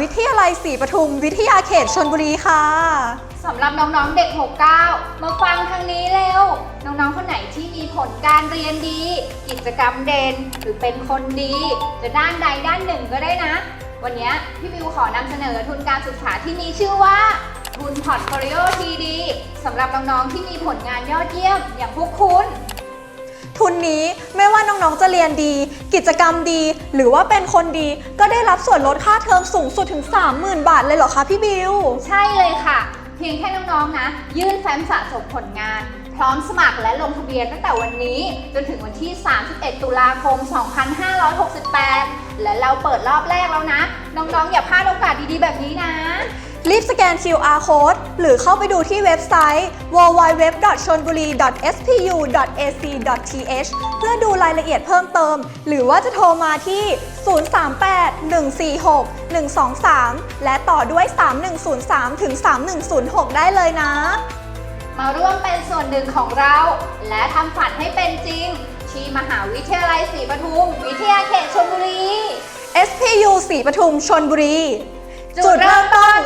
วิทยาลัยศรีปทุม วิทยาเขตชนบุรีค่ะ สำหรับน้องๆเด็ก 69 มาฟังทางนี้เร็ว น้องๆ คนไหนที่มีผลการเรียนดี กิจกรรมเด่นหรือเป็นคนดี จะด้านใดด้านหนึ่งก็ได้นะ วันนี้พี่บิวขอนำเสนอทุนการศึกษาที่มีชื่อว่าทุนพอร์ตโฟลิโอทีดีสำหรับน้องๆที่มีผลงานยอดเยี่ยมอย่างพวกคุณ ทุนนี้ไม่ว่าน้องๆจะเรียนดี กิจกรรมดี หรือว่าเป็นคนดีก็ได้รับส่วนลดค่าเทอมสูงสุดถึง 30,000 บาทเลยเหรอคะพี่บิว ใช่เลยค่ะ เพียงแค่น้องๆนะ ยื่นแฟ้มสะสมผลงาน พร้อมสมัครและลงทะเบียนตั้งแต่วันนี้ จนถึงวันที่ 31 ตุลาคม 2568 และเราเปิดรอบแรกแล้วนะ น้องๆ อย่าพลาดโอกาสดีๆ แบบนี้นะ รีบสแกน QR code หรือเข้าไปดูที่เว็บไซต์ www.chonburi.spu.ac.th เพื่อดูรายละเอียดเพิ่มเติม หรือว่าจะโทรมาที่ 038-146-123 และต่อด้วย 3103 ถึง 3106 ได้เลยนะ มาร่วมเป็นส่วนหนึ่งของเรา และทำฝันให้เป็นจริง ที่มหาวิทยาลัยศรีปทุม วิทยาเขตชลบุรี SPU สีปทุมชนบุรี จุดเริ่มต้น